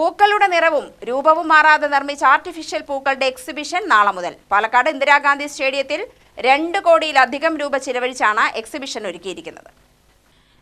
പൂക്കളുടെ നിറവും രൂപവും മാറാതെ നിർമ്മിച്ച ആർട്ടിഫിഷ്യൽ പൂക്കളുടെ എക്സിബിഷൻ നാളെ മുതൽ. പാലക്കാട് ഇന്ദിരാഗാന്ധി സ്റ്റേഡിയത്തിൽ രണ്ട് കോടിയിലധികം രൂപ ചിലവഴിച്ചാണ് എക്സിബിഷൻ ഒരുക്കിയിരിക്കുന്നത്.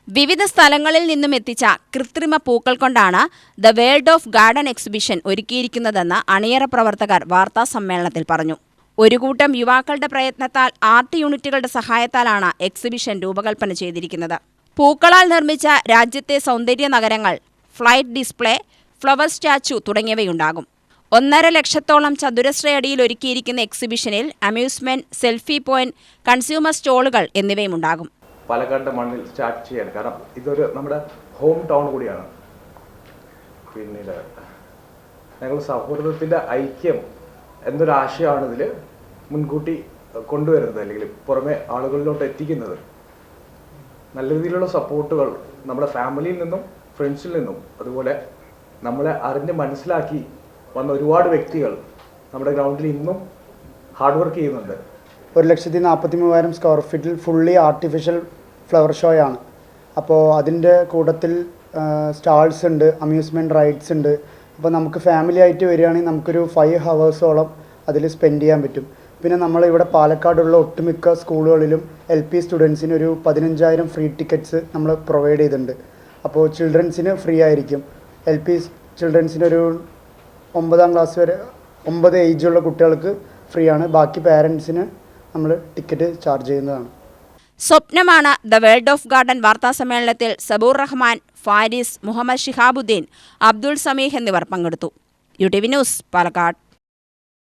വിവിധ സ്ഥലങ്ങളിൽ നിന്നും എത്തിച്ച കൃത്രിമ പൂക്കൾ കൊണ്ടാണ് the world of garden exhibition ഒരുക്കിയിരിക്കുന്നതെന്ന് അണിയറ പ്രവർത്തകർ വാർത്താ സമ്മേളനത്തിൽ പറഞ്ഞു. ഒരു കൂട്ടം യുവാക്കളുടെ പ്രയത്നത്താൽ ആർട്ട് യൂണിറ്റുകളുടെ സഹായത്താലാണ് എക്സിബിഷൻ രൂപകൽപ്പന ചെയ്തിരിക്കുന്നത്. പൂക്കളാൽ നിർമ്മിച്ച രാജ്യത്തെ സൗന്ദര്യ നഗരങ്ങൾ ഫ്ലൈറ്റ് ഡിസ്പ്ലേ ഫ്ലവർ സ്റ്റാച്ചു തുടങ്ങിയവയുണ്ടാകും. ഒന്നര ലക്ഷത്തോളം ചതുരശ്രയടിയിൽ ഒരുക്കിയിരിക്കുന്ന എക്സിബിഷനിൽ അമ്യൂസ്മെന്റ് സെൽഫി പോയിന്റ് കൺസ്യൂമർ സ്റ്റോളുകൾ എന്നിവയും ഉണ്ടാകും പാലക്കാട് മണ്ണിൽ സ്റ്റാർട്ട് ചെയ്യാൻ. കാരണം ഇതൊരു നമ്മുടെ ഹോം ടൗൺ കൂടിയാണ്. പിന്നീട് ഞങ്ങൾ സൗഹൃദത്തിന്റെ ഐക്യം എന്നൊരു ആശയമാണ് ഇതിൽ മുൻകൂട്ടി കൊണ്ടുവരുന്നത് അല്ലെങ്കിൽ പുറമെ ആളുകളിലോട്ട് എത്തിക്കുന്നത്. നല്ല രീതിയിലുള്ള സപ്പോർട്ടുകൾ നമ്മുടെ ഫാമിലിയിൽ നിന്നും ഫ്രണ്ട്സിൽ നിന്നും അതുപോലെ നമ്മളെ അറിഞ്ഞ് മനസ്സിലാക്കി വന്ന ഒരുപാട് വ്യക്തികൾ നമ്മുടെ ഗ്രൗണ്ടിൽ ഇന്നും ഹാർഡ് വർക്ക് ചെയ്യുന്നുണ്ട്. ഒരു ലക്ഷത്തി നാൽപ്പത്തി മൂവായിരം സ്ക്വയർ ഫീറ്റിൽ ഫുള്ളി ആർട്ടിഫിഷ്യൽ ഫ്ലവർ ഷോയാണ് അപ്പോൾ അതിന്റെ കൂട്ടത്തിൽ സ്റ്റാൾസ് ഉണ്ട് അമ്യൂസ്മെന്റ് റൈഡ്സ് ഉണ്ട്. അപ്പോൾ നമുക്ക് ഫാമിലി ആയിട്ട് വരികയാണെങ്കിൽ നമുക്കൊരു ഫൈവ് ഹവേഴ്സോളം അതിൽ സ്പെൻഡ് ചെയ്യാൻ പറ്റും. പിന്നെ നമ്മൾ ഇവിടെ പാലക്കാടുള്ള ഒട്ടുമിക്ക സ്കൂളുകളിലും എൽ പി സ്റ്റുഡൻസിന് ഒരു പതിനഞ്ചായിരം ഫ്രീ ടിക്കറ്റ്സ് നമ്മൾ പ്രൊവൈഡ് ചെയ്തിട്ടുണ്ട്. അപ്പോൾ ചിൽഡ്രൻസിന് ഫ്രീ ആയിരിക്കും. എൽ പി ചിൽഡ്രൻസിന് ഒരു ഒമ്പതാം ക്ലാസ് വരെ ഒമ്പത് ഏജുള്ള കുട്ടികൾക്ക് ഫ്രീ ആണ്. ബാക്കി പാരൻസിന് നമ്മൾ ടിക്കറ്റ് ചാർജ് ചെയ്യുന്നതാണ്. സ്വപ്നമാണ് ദ വേൾഡ് ഓഫ് ഗാർഡൻ വാർത്താ സമ്മേളനത്തിൽ സബൂർ റഹ്മാൻ ഫാരിസ് മുഹമ്മദ് ഷിഹാബുദ്ദീൻ അബ്ദുൾ സമീഹ് എന്നിവർ പങ്കെടുത്തു. U T V news Palakkad.